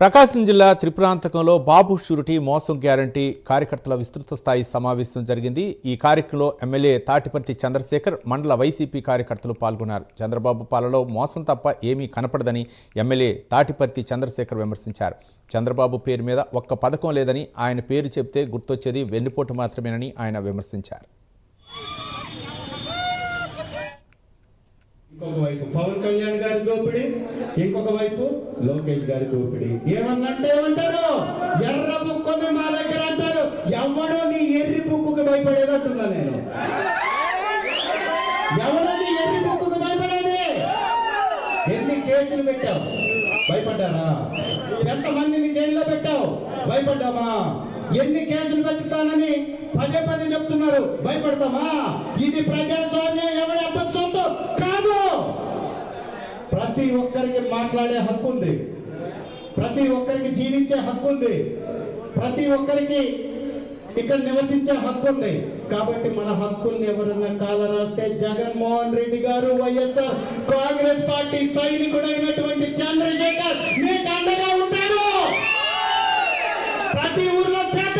ప్రకాశం జిల్లా త్రిపురాంతకంలో బాబు షూరిటీ మోసం గ్యారంటీ కార్యకర్తల విస్తృత స్థాయి సమావేశం జరిగింది. ఈ కార్యక్రమంలో ఎమ్మెల్యే తాటిపర్తి చంద్రశేఖర్ మండల వైసీపీ కార్యకర్తలు పాల్గొన్నారు. చంద్రబాబు పాలలో మోసం తప్ప ఏమీ కనపడదని ఎమ్మెల్యే తాటిపర్తి చంద్రశేఖర్ విమర్శించారు. చంద్రబాబు పేరు మీద ఒక్క పథకం లేదని ఆయన పేరు చెప్తే గుర్తొచ్చేది వెన్నుపోటు మాత్రమేనని ఆయన విమర్శించారు. ఇంకొక వైపు పవన్ కళ్యాణ్ గారి దోపిడి ఇంకొక వైపు లోకేష్ గారి దోపిడి. ఏమన్నంటే ఏమంటారు? ఎర్ర బుక్కుని మా దగ్గర అంటారు. ఎవడో నీ ఎర్రి బుక్కుకి భయపడేదంటున్నా నేను. ఎవడో నీ ఎర్రి బుక్కుకి భయపడేది? ఎన్ని కేసులు పెట్టావు? భయపడ్డారా ఎంతమందిని జైల్లో పెట్టావు? భయపడ్డామా ఎన్ని కేసులు పెట్టుతానని పదే పదే చెప్తున్నారు. భయపడతామా? ఇది ప్రజాస్వామ్యం. ప్రతి ఒక్కరికి మాట్లాడే హక్కు ఉంది. ప్రతి ఒక్కరికి జీవించే హక్కు ఉంది. ప్రతి ఒక్కరికి ఇక్కడ నివసించే హక్కు ఉంది. కాబట్టి మన హక్కుల్ని ఎవరన్నా కాల రాస్తే జగన్మోహన్ రెడ్డి గారు వైఎస్ఆర్ కాంగ్రెస్ పార్టీ సైనికుడైనటువంటి చంద్రశేఖర్ మీకు అండగా ఉంటాడు. ప్రతి ఊర్లో చేత